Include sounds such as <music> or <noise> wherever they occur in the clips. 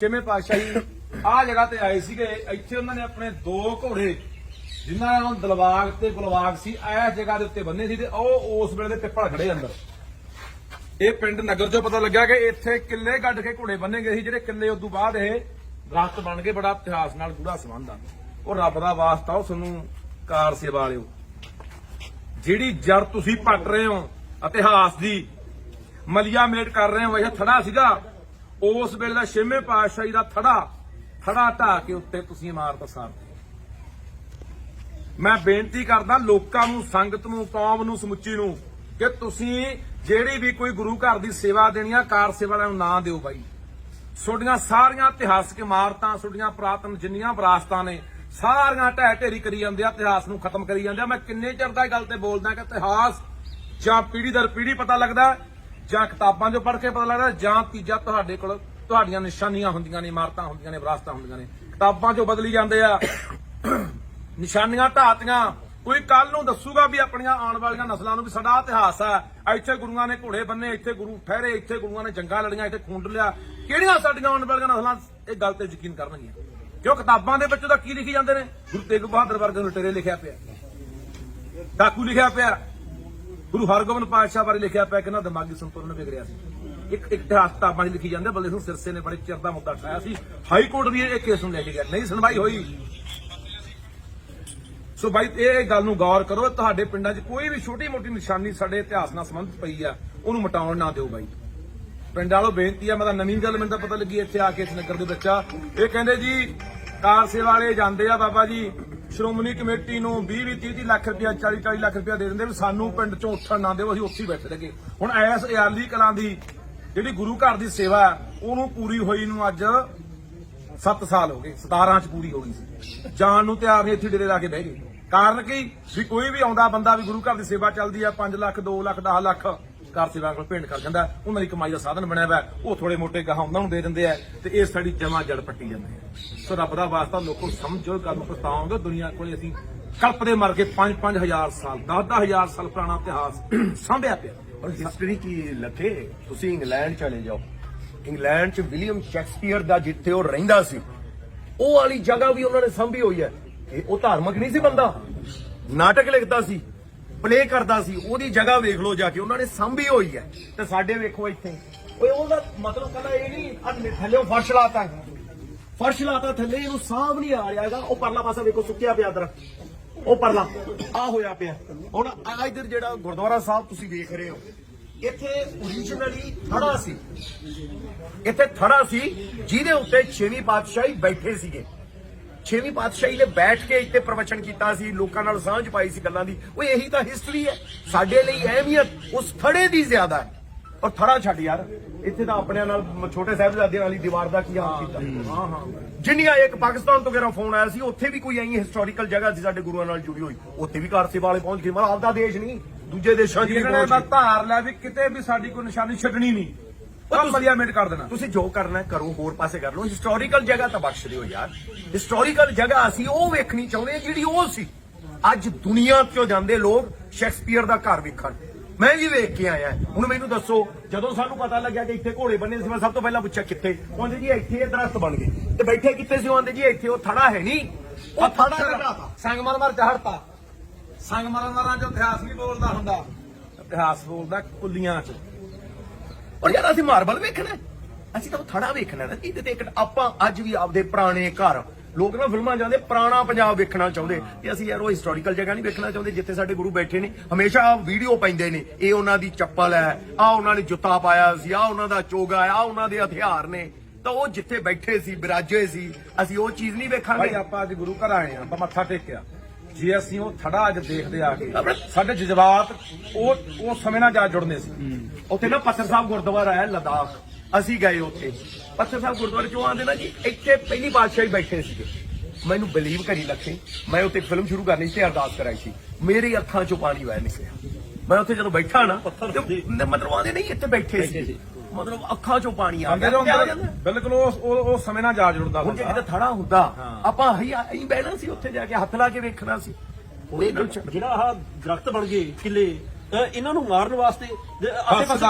ਕਿਵੇਂ ਪਾਤਸ਼ਾਹੀ? ਆਹ ਜਗ੍ਹਾ ਤੇ ਆਏ ਸੀਗੇ, ਇੱਥੇ ਉਹਨਾਂ ਨੇ ਆਪਣੇ ਦੋ ਘੋੜੇ, ਜਿਨ੍ਹਾਂ ਦਾ ਦਲਵਾਗ ਤੇ ਗੁਲਵਾਗ ਸੀ ਇਸ ਜਗ੍ਹਾ ਦੇ ਉੱਤੇ ਬੰਨੇ ਸੀ ਤੇ ਉਹ ਉਸ ਵੇਲੇ ਦੇ ਪਿੱਪਲ ਖੜੇ ਅੰਦਰ। ਇਹ ਪਿੰਡ ਨਗਰ ਚੋਂ ਪਤਾ ਲੱਗਿਆ ਕਿ ਇੱਥੇ ਕਿੱਲੇ ਗੱਡ ਕੇ ਘੋੜੇ ਬੰਨੇ ਗਏ ਸੀ, ਜਿਹੜੇ ਕਿੱਲੇ ਉਸ ਬਾਅਦ ਇਹ ਦਰਖਤ ਬਣ ਗਏ ਬੜਾ ਇਤਿਹਾਸ ਨਾਲ ਗੂੜਾ ਸੰਬੰਧ ਆ। ਉਹ ਰੱਬ ਦਾ ਵਾਸਤਾ, ਉਹ ਤੁਹਾਨੂੰ ਕਾਰ ਸੇਵਾ ਵਾਲਿਓ। ਜਿਹੜੀ ਜੜ ਤੁਸੀਂ ਪੱਟ ਰਹੇ ਹੋ, ਇਤਿਹਾਸ ਦੀ, ਮਲਿਆ ਮੇਟ ਕਰ ਰਹੇ ਹੋ, ਇਹ ਥੜਾ ਸੀਗਾ। ਉਸ ਵੇਲੇ ਦਾ ਛੇਵੇਂ ਪਾਤਸ਼ਾਹੀ ਦਾ ਥੜਾ ਥੜਾ ਢਾ ਕੇ ਉੱਤੇ ਤੁਸੀਂ ਇਮਾਰਤ ਸਾਰ ਮੈਂ ਬੇਨਤੀ ਕਰਦਾ ਲੋਕਾਂ ਨੂੰ, ਸੰਗਤ ਨੂੰ, ਕੌਮ ਨੂੰ, ਸਮੁੱਚੀ ਨੂੰ ਕਿ ਤੁਸੀਂ ਜਿਹੜੀ ਵੀ ਕੋਈ ਗੁਰੂ ਘਰ ਦੀ ਸੇਵਾ ਦੇਣੀ ਆ, ਕਾਰ ਸੇਵਾ ਵਾਲਿਆਂ ਨੂੰ ਨਾ ਦਿਓ ਬਾਈ। ਤੁਹਾਡੀਆਂ ਸਾਰੀਆਂ ਇਤਿਹਾਸਕ ਇਮਾਰਤਾਂ, ਤੁਹਾਡੀਆਂ ਪ੍ਰਾਤਨ ਜਿੰਨੀਆਂ ਵਿਰਾਸਤਾਂ ਨੇ, ਸਾਰੀਆਂ ਢਹਿ ਢੇਰੀ ਕਰੀ ਜਾਂਦੇ ਆ, ਇਤਿਹਾਸ ਨੂੰ ਖਤਮ ਕਰੀ ਜਾਂਦੇ ਆ। ਮੈਂ ਕਿੰਨੇ ਚਿਰ ਦਾ ਇਹ ਗੱਲ ਤੇ ਬੋਲਦਾ ਕਿ ਇਤਿਹਾਸ ਜਾਂ ਪੀੜੀ ਦਰ ਪੀੜੀ ਪਤਾ ਲੱਗਦਾ ਜਾਂ ਕਿਤਾਬਾਂ 'ਚੋਂ ਪੜ੍ਹ ਕੇ ਪਤਾ ਲੱਗਦਾ ਜਾਂ ਤੀਜਾ ਤੁਹਾਡੇ ਕੋਲ ਤੁਹਾਡੀਆਂ ਨਿਸ਼ਾਨੀਆਂ ਹੁੰਦੀਆਂ ਨੇ, ਇਮਾਰਤਾਂ ਹੁੰਦੀਆਂ ਨੇ, ਵਿਰਾਸਤਾਂ ਹੁੰਦੀਆਂ ਨੇ। ਕਿਤਾਬਾਂ 'ਚੋਂ ਬਦਲੀ ਜਾਂਦੇ ਆ। ਨਿਸ਼ਾਨੀਆਂ ਢਾਤੀਆਂ ਕੋਈ ਕੱਲ ਨੂੰ ਦੱਸੂਗਾ ਵੀ ਆਪਣੀਆਂ ਆਉਣ ਵਾਲੀਆਂ ਨਸਲਾਂ ਨੂੰ ਵੀ ਸਾਡਾ ਇਤਿਹਾਸ ਆ। ਇੱਥੇ ਗੁਰੂਆਂ ਨੇ ਘੋੜੇ ਬੰਨੇ, ਇੱਥੇ ਗੁਰੂ ਠਹਿਰੇ, ਇੱਥੇ ਗੁਰੂਆਂ ਨੇ ਜੰਗਾਂ ਲੜੀਆਂ, ਇੱਥੇ ਖੂਨ ਲਿਆ ਕਿਹੜੀਆਂ ਸਾਡੀਆਂ ਆਉਣ ਵਾਲੀਆਂ ਨਸਲਾਂ? ਇਹ ਗੱਲ ਤੇ ਯਕੀਨ ਕਰਨਗੀਆਂ। ਕਿਉਂ? ਕਿਤਾਬਾਂ ਦੇ ਵਿੱਚ ਉਹਦਾ ਕੀ ਲਿਖੀ ਜਾਂਦੇ ਨੇ? ਗੁਰੂ ਤੇਗ ਬਹਾਦਰ ਵਰਗੇ ਲੁਟੇਰੇ ਲਿਖਿਆ ਪਿਆ। ਡਾਕੂ ਲਿਖਿਆ ਪਿਆ। ਗੁਰੂ ਹਰਗੋਬਿੰਦ ਪਾਤਸ਼ਾਹ ਬਾਰੇ ਲਿਖਿਆ ਪਿਆ ਕਿ ਦਿਮਾਗੀ ਸੰਤੁਲਨ ਵਿਗੜਿਆ ਸੀ। ਇੱਕ ਇੱਕ ਇਤਿਹਾਸ ਕਿਤਾਬਾਂ 'ਚ ਲਿਖੀ ਜਾਂਦੇ ਬਲਦੇ ਸਿੰਘ ਸਿਰਸੇ ਨੇ ਬੜੇ ਚਿਰ ਦਾ ਮੁੱਦਾ ਉਠਾਇਆ ਸੀ। ਹਾਈ ਕੋਰਟ ਵੀ ਇਹ ਕੇਸ ਨੂੰ ਲੈ ਕੇ ਗਿਆ। ਨਹੀਂ ਸੁਣਵਾਈ ਹੋਈ। ਸੋ ਬਾਈ, ਇਹ ਗੱਲ ਨੂੰ ਗੌਰ ਕਰੋ, ਤੁਹਾਡੇ ਪਿੰਡਾਂ 'ਚ ਕੋਈ ਵੀ ਛੋਟੀ ਮੋਟੀ ਨਿਸ਼ਾਨੀ ਸਾਡੇ ਇਤਿਹਾਸ ਨਾਲ ਸੰਬੰਧਿਤ ਪਈ ਆ, ਉਹਨੂੰ ਮਿਟਾਉਣ ਨਾ ਦਿਓ ਬਾਈ। ਪਿੰਡ ਵਾਲੋ, ਬੇਨਤੀ ਆ, ਮੈਂ ਤਾਂ ਨਵੀਂ ਗੱਲ ਮੈਨੂੰ ਤਾਂ ਪਤਾ ਲੱਗੀ ਇੱਥੇ ਆ ਕੇ ਇਸ ਨਗਰ ਦੇ ਬੱਚਾ ਇਹ ਕਹਿੰਦੇ ਜੀ, ਕਾਰ ਸੇਵਾ ਵਾਲੇ ਜਾਂਦੇ ਆ ਬਾਬਾ ਜੀ। ਸ਼੍ਰੋਮਣੀ ਕਮੇਟੀ ਨੂੰ 20 20 30 ਲੱਖ ਰੁਪਇਆ 40 40 ਲੱਖ ਰੁਪਇਆ ਦੇ ਦਿੰਦੇ ਵੀ ਸਾਨੂੰ ਪਿੰਡ ਚੋਂ ਉੱਠਣ ਨਾ ਦਿਓ, ਅਸੀਂ ਉੱਥੇ ਹੀ ਬੈਠੇ ਰਹਾਂਗੇ ਹੁਣ ਐਸ ਇਆਲੀ ਕਲਾਂ ਦੀ ਜਿਹੜੀ ਗੁਰੂ ਘਰ ਦੀ ਸੇਵਾ ਉਹਨੂੰ ਪੂਰੀ ਹੋਈ ਨੂੰ ਅੱਜ 7 ਸਾਲ ਹੋ ਗਏ 17 ਚ ਪੂਰੀ ਹੋ ਗਈ ਸੀ। ਜਾਣ ਨੂੰ ਤਿਆਰ ਨਹੀਂ, ਇੱਥੇ ਡੇਰੇ ਲਾ ਕੇ ਬਹਿ ਗਏ। ਕਾਰਨ ਕੀ? ਵੀ ਕੋਈ ਵੀ ਆਉਂਦਾ ਬੰਦਾ ਵੀ ਗੁਰੂ ਘਰ ਦੀ ਸੇਵਾ ਚੱਲਦੀ ਆ 5 ਲੱਖ 2 ਲੱਖ 10 ਲੱਖ। ਘਰ ਸੇਵਾ ਕੋਲ ਭੇਂਟ ਕਰ ਜਾਂਦਾ। ਉਹਨਾਂ ਦੀ ਕਮਾਈ ਦਾ ਸਾਧਨ ਬਣਿਆ ਹੋਇਆ ਉਹ ਥੋੜੇ ਮੋਟੇ ਗਾਹਾਂ ਉਹਨਾਂ ਨੂੰ ਦੇ ਦਿੰਦੇ ਆ ਤੇ ਇਹ ਸਾਡੀ ਜਮਾ ਜੜ ਪੱਟੀ ਜਾਂਦੇ ਆ। ਸੋ ਰੱਬ ਦਾ ਵਾਸਤਾ ਲੋਕੋ ਸਮਝੋ ਗੱਲ ਪਛਤਾਓਗੇ। ਦੁਨੀਆ ਕੋਲੇ ਅਸੀਂ ਕਲਪਦੇ ਮਰ ਕੇ 5-5000 ਸਾਲ 10-10000 ਸਾਲ ਪੁਰਾਣਾ ਇਤਿਹਾਸ <clears throat> ਸਾਂਭਿਆ ਪਿਆ। ਔਰ ਹਿਸਟਰੀ ਕੀ ਲੱਖੇ? ਤੁਸੀਂ ਇੰਗਲੈਂਡ ਚਲੇ ਜਾਓ। ਇੰਗਲੈਂਡ ਚ ਵਿਲੀਅਮ ਸ਼ੈਕਸਪੀਅਰ ਦਾ ਜਿੱਥੇ ਉਹ ਰਹਿੰਦਾ ਸੀ, ਉਹ ਵਾਲੀ ਜਗ੍ਹਾ ਵੀ ਉਹਨਾਂ ਨੇ ਸੰਭੀ ਹੋਈ ਹੈ। ਇਹ ਉਹ ਧਾਰਮਿਕ ਨਹੀਂ ਸੀ ਬੰਦਾ। ਨਾਟਕ ਲਿਖਦਾ ਸੀ। ਪਲੇ ਕਰਦਾ ਸੀ, ਉਹਦੀ ਜਗ੍ਹਾ ਵੇਖ ਲਓ ਜਾ ਕੇ, ਉਹਨਾਂ ਨੇ ਸੰਭੀ ਹੋਈ ਹੈ। ਤੇ ਸਾਡੇ ਵੇਖੋ ਇੱਥੇ। ਓਏ, ਉਹਦਾ ਮਤਲਬ ਕਹਿੰਦਾ ਇਹ ਨਹੀਂ, ਆਹ ਥੱਲੇ ਫਰਸ਼ ਲਾਤਾ। ਫਰਸ਼ ਲਾਤਾ, ਥੱਲੇ ਇਹਨੂੰ ਸਾਂਭ ਨਹੀਂ ਆ ਰਿਹਾ ਉਹ ਪਰਲਾ ਪਾਸਾ ਵੇਖੋ, ਸੁੱਕਿਆ ਪਿਆ ਦਰਖਤ ਉਹ ਪਰਲਾ ਆ ਹੋਇਆ ਪਿਆ। ਹੁਣ ਆ ਇਧਰ ਜਿਹੜਾ ਗੁਰਦੁਆਰਾ ਸਾਹਿਬ ਤੁਸੀਂ ਵੇਖ ਰਹੇ ਹੋ, ਇੱਥੇ ਓਰੀਜਨਲੀ ਥੜਾ ਸੀ। ਇੱਥੇ ਥੜਾ ਸੀ, ਜਿਹਦੇ ਉੱਤੇ ਛੇਵੀਂ ਪਾਤਸ਼ਾਹੀ ਬੈਠੇ ਸੀਗੇ। ਛੇਵੀਂ ਪਾਤਸ਼ਾਹੀ ਨੇ ਬੈਠ ਕੇ ਇੱਥੇ ਪ੍ਰਵਚਨ ਕੀਤਾ ਸੀ ਲੋਕਾਂ ਨਾਲ ਸਾਂਝ ਪਾਈ ਸੀ ਗੱਲਾਂ ਦੀ। ਉਹ ਇਹੀ ਤਾਂ ਹਿਸਟਰੀ ਹੈ। ਸਾਡੇ ਲਈ ਅਹਿਮੀਅਤ ਉਸ ਥੜੇ ਦੀ ਜ਼ਿਆਦਾ ਹੈ। ਔਰ ਥੜਾ ਛੱਡ ਯਾਰ ਇੱਥੇ ਤਾਂ ਆਪਣਿਆਂ ਨਾਲ ਛੋਟੇ ਸਾਹਿਬਜ਼ਾਦਿਆਂ ਵਾਲੀ ਦੀਵਾਰ ਦਾ ਕੀ ਹਾਲ ਕੀਤਾ? ਹਾਂ। ਹਾਂ ਜਿੰਨੀਆਂ ਇੱਕ ਪਾਕਿਸਤਾਨ ਤੋਂ ਮੇਰਾ ਫੋਨ ਆਇਆ ਸੀ ਉੱਥੇ ਵੀ ਕੋਈ ਐਂ ਹਿਸਟੋਰੀਕਲ ਜਗ੍ਹਾ ਸੀ ਸਾਡੇ ਗੁਰੂਆਂ ਨਾਲ ਜੁੜੀ ਹੋਈ। ਉੱਥੇ ਵੀ ਕਾਰ ਸੇਵਾ ਵਾਲੇ ਪਹੁੰਚ ਗਏ। ਮਤਲਬ ਆਪਦਾ ਦੇਸ਼ ਨਹੀਂ ਦੂਜੇ ਦੇਸ਼ਾਂ ਗਏ। ਧਾਰ ਲਿਆ ਵੀ ਕਿਤੇ ਵੀ ਸਾਡੀ ਕੋਈ ਨਿਸ਼ਾਨੀ ਛੱਡਣੀ ਨਹੀਂ। ਉਹ ਮਲੀਆ ਮੇਟ ਕਰ ਦੇਣਾ। ਤੁਸੀਂ ਜੋ ਕਰਨਾ ਕਰੋ ਹੋਰ ਪਾਸੇ ਕਰ ਲਓ। ਹਿਸਟੋਰੀਕਲ ਜਗ੍ਹਾ ਤਾਂ ਬਖਸ਼ ਦਿਓ ਯਾਰ। ਹਿਸਟੋਰੀਕਲ ਜਗ੍ਹਾ ਅਸੀਂ ਉਹ ਵੇਖਣੀ ਚਾਹੁੰਦੇ ਜਿਹੜੀ ਉਹ ਸੀ। ਅੱਜ ਦੁਨੀਆ ਤੋਂ ਜਾਂਦੇ ਲੋਕ ਸ਼ੈਕਸਪੀਅਰ ਦਾ ਘਰ ਵੇਖਣ? ਮੈਂ ਵੀ ਵੇਖ ਕੇ ਆਇਆ। ਹੁਣ ਮੈਨੂੰ ਦੱਸੋ ਜਦੋਂ ਸਾਨੂੰ ਪਤਾ ਲੱਗਿਆ ਕਿ ਇੱਥੇ ਘੋੜੇ ਬੰਨੇ ਸੀ ਮੈਂ ਸਭ ਤੋਂ ਪਹਿਲਾਂ ਪੁੱਛਿਆ ਕਿੱਥੇ? ਕਹਿੰਦੇ ਜੀ ਇੱਥੇ ਇਹ ਦਰਖਤ ਬਣ ਗਏ। ਤੇ ਬੈਠੇ ਕਿੱਥੇ ਸੀ ਉਹ? ਆਂਦੇ ਜੀ ਇੱਥੇ ਉਹ ਥੜਾ ਹੈ ਨਹੀਂ। ਉਹ ਥੜਾ ਘਟਾਤਾ ਸੰਗਮਰਮਰ ਚੜਤਾ ਸੰਗਮਰਮਰਾਂ ਚ ਇਤਿਹਾਸ ਨਹੀਂ ਬੋਲਦਾ ਹੁੰਦਾ। ਇਤਿਹਾਸ ਬੋਲਦਾ ਕੁੱਲੀਆਂ ਚ। ਔਰ ਯਾਰ ਅਸੀਂ ਮਾਰਬਲ ਵੇਖਣਾ ਅਸੀਂ ਤਾਂ ਉਹ ਥੜਾ ਵੇਖਣਾ ਨਾ, ਇਹਦੇ ਤੇ ਇੱਕ ਆਪਾਂ ਅੱਜ ਵੀ ਆਪਦੇ ਪੁਰਾਣੇ ਘਰ ਲੋਕ ਨਾ ਫਿਲਮਾਂ ਜਾਂਦੇ ਪੁਰਾਣਾ ਪੰਜਾਬ ਵੇਖਣਾ ਚਾਹੁੰਦੇ। ਤੇ ਅਸੀਂ ਯਾਰ ਉਹ ਹਿਸਟੋਰੀਕਲ ਜਗ੍ਹਾ ਨਹੀਂ ਵੇਖਣਾ ਚਾਹੁੰਦੇ, ਜਿੱਥੇ ਸਾਡੇ ਗੁਰੂ ਬੈਠੇ ਨੇ। ਹਮੇਸ਼ਾ ਵੀਡੀਓ ਪੈਂਦੇ ਨੇ, ਇਹ ਉਹਨਾਂ ਦੀ ਚੱਪਲ ਹੈ ਆ ਉਹਨਾਂ ਨੇ ਜੁੱਤਾ ਪਾਇਆ ਸੀ ਆ ਉਹਨਾਂ ਦਾ ਚੋਗਾ ਆ ਉਹਨਾਂ ਦੇ ਹਥਿਆਰ ਨੇ। ਤਾਂ ਉਹ ਜਿੱਥੇ ਬੈਠੇ ਸੀ, ਬਿਰਾਜੇ ਸੀ, ਅਸੀਂ ਉਹ ਚੀਜ਼ ਨਹੀਂ ਭਾਈ ਵੇਖਾਂਗੇ ਆਪਾਂ ਅੱਜ ਗੁਰੂ ਘਰ ਆਏ ਆ ਆਪਾਂ ਮੱਥਾ ਟੇਕਿਆ। ਜੇ ਅਸੀਂ ਉਹ ਥੜਾ ਅੱਜ ਦੇਖਦੇ ਆ ਕੇ ਸਾਡੇ ਜਜ਼ਬਾਤ ਉਹ ਉਹ ਸਮੇਂ ਨਾਲ ਜਾ ਜੁੜਨੇ ਸੀ। ਉੱਥੇ ਨਾ ਪੱਥਰ ਸਾਹਿਬ ਗੁਰਦੁਆਰਾ ਹੈ ਲਦਾਖ। ਅਸੀਂ ਗਏ ਉੱਥੇ। ਪੱਥਰ ਸਾਹਿਬ ਗੁਰਦੁਆਰੇ ਚੋਂ ਆਂਦੇ ਨਾ ਜੀ ਇੱਥੇ ਪਹਿਲੀ ਪਾਤਸ਼ਾਹੀ ਬੈਠੇ ਸੀਗੇ। ਮੈਨੂੰ ਬਲੀਵ ਕਰੀ ਲੱਖੇ। ਮੈਂ ਉੱਥੇ ਫਿਲਮ ਸ਼ੁਰੂ ਕਰਨੀ ਸੀ ਤੇ ਅਰਦਾਸ ਕਰਾਈ ਸੀ। ਮੇਰੀ ਅੱਖਾਂ ਚੋਂ ਪਾਣੀ ਵਹਿ ਨਿਕਲਿਆ। ਮੈਂ ਉੱਥੇ ਜਦੋਂ ਬੈਠਾ ਨਾ ਤੇ ਮਤਲਬ ਆਂਦੇ ਨਹੀਂ ਇੱਥੇ ਬੈਠੇ ਸੀ। ਮਤਲਬ ਅੱਖਾਂ ਚੋਂ ਪਾਣੀ ਆ ਗਿਆ ਦੇ ਤੇ ਆ ਅੰਦਰ ਜਾਂਦਾ। ਬਿਲਕੁਲ ਉਹ ਉਹ ਸਮੇਂ ਨਾਲ ਜਾ ਜੁੜਦਾ ਹੁਣ ਜੇ ਕਿਤੇ ਥੜਾ ਹੁੰਦਾ। ਆਪਾਂ ਹੀ ਹੀ ਬਹਿਣਾ ਸੀ ਉੱਥੇ ਜਾ ਕੇ ਹੱਥ ਲਾ ਕੇ ਵੇਖਣਾ ਸੀ ਹੁਣ ਇਹ ਜਿਹੜਾ ਆਹ ਦਰਖਤ ਬਣ ਗਏ ਕਿਲੇ ਇਹਨਾਂ ਨੂੰ ਮਾਰਨ ਵਾਸਤੇ ਆਸੇ ਪਾਸੇ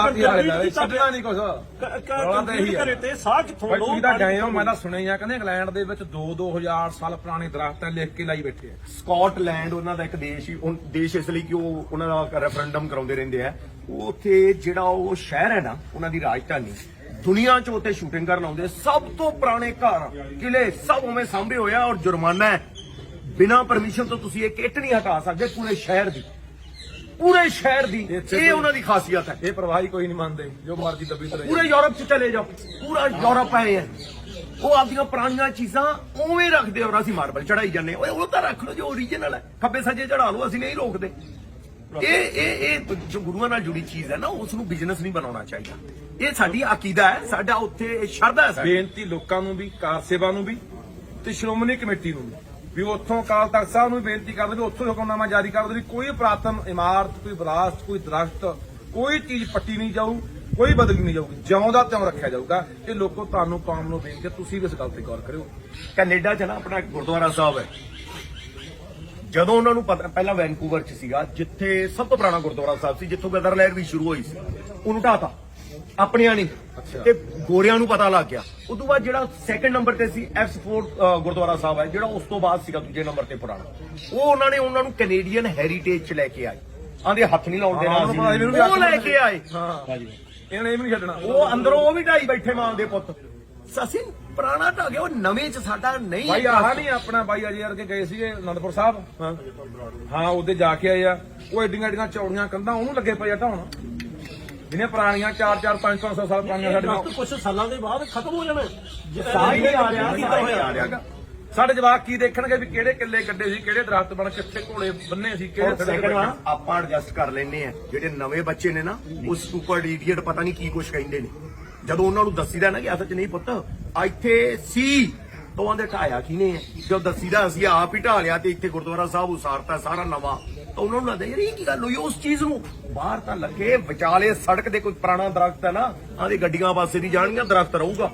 ਛੱਡਣਾ ਨਹੀਂ ਕੁਛ। ਕ- ਕ- ਰੌਲਾ ਤਾਂ ਸਾਹ ਕਿੱਥੋਂ ਲਓ, ਤੁਸੀਂ ਤਾਂ ਗਏ ਹੋ ਮੈਂ ਤਾਂ ਸੁਣਿਆ ਹੀ ਆ ਕਹਿੰਦੇ ਇੰਗਲੈਂਡ ਦੇ ਵਿੱਚ 2-2000 ਸਾਲ ਪੁਰਾਣੇ ਦਰਖਤ ਲਿਖ ਕੇ ਲਾਈ ਬੈਠੇ ਆ। ਸਕਾਟਲੈਂਡ ਉਹਨਾਂ ਦਾ ਇੱਕ ਦੇਸ਼ ਹੀ ਉਹ ਦੇਸ਼ ਇਸ ਲਈ ਕਿ ਉਹ ਉਹਨਾਂ ਦਾ ਰੈਫਰੈਂਡਮ ਕਰਾਉਂਦੇ ਰਹਿੰਦੇ ਆ। ਉਹ ਉੱਥੇ ਜਿਹੜਾ ਉਹ ਸ਼ਹਿਰ ਹੈ ਨਾ ਉਹਨਾਂ ਦੀ ਰਾਜਧਾਨੀ ਦੁਨੀਆ 'ਚ ਉੱਥੇ ਸ਼ੂਟਿੰਗ ਕਰਨ ਆਉਂਦੇ ਸਭ ਤੋਂ ਪੁਰਾਣੇ ਘਰ ਕਿਲੇ ਸਭ ਉਵੇਂ ਸਾਂਭੇ ਹੋਇਆ ਔਰ ਜੁਰਮਾਨਾ ਹੈ। ਬਿਨਾਂ ਪਰਮਿਸ਼ਨ ਤੋਂ ਤੁਸੀਂ ਇਹ ਕਿੱਟ ਨਹੀਂ ਹਟਾ ਸਕਦੇ ਪੂਰੇ ਸ਼ਹਿਰ ਦੀ। ਪੂਰੇ ਸ਼ਹਿਰ ਦੀ। ਇਹ ਉਹਨਾਂ ਦੀ ਖਾਸੀਅਤ ਹੈ। ਇਹ ਪ੍ਰਵਾਹੀ ਕੋਈ ਨਹੀਂ ਮੰਨਦੇ ਜੋ ਮਰਜ਼ੀ ਦੱਬੀ ਤਰੇ ਪੂਰੇ ਯੂਰਪ 'ਚ ਚਲੇ ਜਾਓ। ਪੂਰਾ ਯੂਰਪ ਆਏ ਆ ਉਹ ਆਪਦੀਆਂ ਪੁਰਾਣੀਆਂ ਚੀਜ਼ਾਂ ਉਵੇਂ ਰੱਖਦੇ ਔਰ ਅਸੀਂ ਮਾਰਬਲ ਚੜਾਈ ਜਾਂਦੇ ਓਏ ਉਹ ਤਾਂ ਰੱਖ ਲਓ ਜੋ ਓਰੀਜਨਲ ਹੈ। ਖੱਬੇ ਸੱਜੇ ਚੜਾ ਲਓ ਅਸੀਂ ਨਹੀਂ ਰੋਕਦੇ। ਇਹ ਇਹ ਇਹ ਜੋ ਗੁਰੂਆਂ ਨਾਲ ਜੁੜੀ ਚੀਜ਼ ਹੈ ਨਾ ਉਸ ਨੂੰ ਬਿਜ਼ਨਸ ਨਹੀਂ ਬਣਾਉਣਾ ਚਾਹੀਦਾ। ਇਹ ਸਾਡੀ ਅਕੀਦਾ ਹੈ ਸਾਡਾ ਉੱਥੇ ਸ਼ਰਧਾ ਹੈ ਬੇਨਤੀ ਲੋਕਾਂ ਨੂੰ ਵੀ ਕਾਰ ਸੇਵਾ ਨੂੰ ਵੀ ਤੇ ਸ਼੍ਰੋਮਣੀ ਕਮੇਟੀ ਨੂੰ ਵੀ। ਵੀ ਉੱਥੋਂ ਅਕਾਲ ਤਖਤ ਸਾਹਿਬ ਨੂੰ ਬੇਨਤੀ ਕਰਦੇ ਵੀ ਉੱਥੋਂ ਹੁਕਮਨਾਮਾ ਜਾਰੀ ਕਰ ਦਿਓ ਵੀ ਕੋਈ ਪ੍ਰਾਤਨ ਇਮਾਰਤ ਕੋਈ ਵਿਰਾਸਤ ਕੋਈ ਦਰਖਤ ਕੋਈ ਚੀਜ਼ ਪੱਟੀ ਨਹੀਂ ਜਾਊ ਕੋਈ ਬਦਲੀ ਨਹੀਂ ਜਾਊਗੀ। ਜਿਉਂ ਦਾ ਤਿਉਂ ਰੱਖਿਆ ਜਾਊਗਾ। ਇਹ ਲੋਕੋ ਤੁਹਾਨੂੰ ਕੌਮ ਨੂੰ ਬੇਨਤੀ ਹੈ, ਤੁਸੀਂ ਵੀ ਇਸ ਗੱਲ ਤੇ ਗੌਰ ਕਰਿਓ। ਕੈਨੇਡਾ ਚ ਨਾ ਆਪਣਾ ਇੱਕ ਗੁਰਦੁਆਰਾ ਸਾਹਿਬ ਹੈ। ਜਦੋਂ ਉਹਨਾਂ ਨੂੰ ਪਤਾ ਪਹਿਲਾਂ ਵੈਨਕੂਵਰ ਚ ਸੀਗਾ ਜਿੱਥੇ ਸਭ ਤੋਂ ਪੁਰਾਣਾ ਗੁਰਦੁਆਰਾ ਸਾਹਿਬ ਸੀ ਜਿੱਥੋਂ ਗਦਰ ਲਹਿਰ ਵੀ ਸ਼ੁਰੂ ਹੋਈ ਸੀ ਉਹਨੂੰ ਢਾਤਾ ਆਪਣਿਆਂ ਨਹੀਂ ਅੱਛਾ। ਤੇ ਗੋਰਿਆਂ ਨੂੰ ਪਤਾ ਲੱਗ ਗਿਆ। ਉਸ ਤੋਂ ਬਾਅਦ ਜਿਹੜਾ ਸੈਕੰਡ ਨੰਬਰ ਤੇ ਸੀ ਐਫ4 ਗੁਰਦੁਆਰਾ ਸਾਹਿਬ ਹੈ ਜਿਹੜਾ ਉਸ ਤੋਂ ਬਾਅਦ ਸੀਗਾ ਦੂਜੇ ਨੰਬਰ ਤੇ ਪੁਰਾਣਾ। ਉਹ ਉਹਨਾਂ ਨੇ ਉਹਨਾਂ ਨੂੰ ਕੈਨੇਡੀਅਨ ਹੈਰੀਟੇਜ ਚ ਲੈ ਕੇ ਆਏ। ਆਂਦੇ ਹੱਥ ਨਹੀਂ ਲਾਉਣ ਦੇਣਾ ਅਸੀਂ। ਉਹ ਲੈ ਕੇ ਆਏ। ਹਾਂ। ਇਹਨੇ ਇਹ ਵੀ ਨਹੀਂ ਛੱਡਣਾ। ਉਹ ਅੰਦਰੋਂ ਉਹ ਵੀ ਢਾਈ ਬੈਠੇ ਮਾਂ ਦੇ ਪੁੱਤ। ਅਸੀਂ ਪੁਰਾਣਾ ਢਾ ਗਿਆ ਉਹ ਨਵੇਂ ਚ ਸਾਡਾ ਨਹੀਂ ਭਾਈ ਆਹ ਨਹੀਂ ਆਪਣਾ ਬਾਈ ਅਜੇ ਵਰਗੇ ਗਏ ਸੀਗੇ ਅਨੰਦਪੁਰ ਸਾਹਿਬ। ਹਾਂ। ਹਾਂ ਉਹਦੇ ਜਾ ਕੇ ਆਏ ਆ। ਉਹ ਏਡੀਆਂ ਏਡੀਆਂ ਚੌੜੀਆਂ ਕੰਧਾਂ ਉਹਨੂੰ ਲੱਗੇ ਪਏ ਆ ਢਾਉਣ। ਜਿਹਨੇ ਪੁਰਾਣੀਆਂ 4 4 5 500 ਸਾਲ ਪੁਰਾਣੀਆਂ ਸਾਡੀਆਂ। ਦਰਖਤ ਕੁਝ ਸਾਲਾਂ ਦੇ ਬਾਅਦ ਖਤਮ ਹੋ ਜਾਣਾ। ਸਾਹ ਆ ਰਿਹਾ। ਸਾਹ ਹੀ ਨਹੀਂ ਆ ਰਿਹਾ। ਸਾਡੇ ਜਵਾਕ ਕੀ ਦੇਖਣਗੇ ਵੀ ਕਿਹੜੇ ਕਿੱਲੇ ਗੱਡੇ ਸੀ ਕਿਹੜੇ ਦਰਖਤ ਬਣ ਕਿੱਥੇ ਘੋੜੇ ਬੰਨੇ ਸੀ ਕਿਹੜੇ ਸੈਕੰਡ। ਆਪਾਂ ਐਡਜਸਟ ਕਰ ਲੈਨੇ ਆ ਜਿਹੜੇ ਨਵੇਂ ਬੱਚੇ ਨੇ ਨਾ ਉਹ ਸੁਪਰ ਇਡੀਅਟ ਪਤਾ ਨਹੀਂ ਕੀ ਕੁਝ ਕਹਿੰਦੇ ਨੇ। ਜਦੋਂ ਉਹਨਾਂ ਨੂੰ ਦੱਸੀਦਾ ਨਾ ਕਿ ਅਸਲ ਚ ਨਹੀਂ ਪੁੱਤ ਇੱਥੇ ਸੀ। ਤੋਂ ਆਂਦੇ ਢਾਇਆ ਕਿਨੇ ਜਦੋਂ ਦੱਸੀਦਾ ਅਸੀਂ ਆਪ ਹੀ ਢਾ ਲਿਆ ਤੇ ਇੱਥੇ ਗੁਰਦੁਆਰਾ ਸਾਹਿਬ ਉਸਾਰਤਾ ਸਾਰਾ ਨਵਾਂ, ਤਾਂ ਉਹਨਾਂ ਨੂੰ ਲੱਗਦਾ ਯਾਰ ਇਹ ਕੀ ਗੱਲ ਹੋਈ ਉਸ ਚੀਜ਼ ਨੂੰ? ਬਾਹਰ ਤਾਂ ਲੱਗੇ, ਵਿਚਾਲੇ ਸੜਕ ਦੇ ਕੋਈ ਪੁਰਾਣਾ ਦਰਖਤ ਹੈ ਨਾ ਆਦੇ ਗੱਡੀਆਂ ਪਾਸੇ ਦੀ ਜਾਣਗੀਆਂ, ਦਰਖਤ ਰਹੂਗਾ।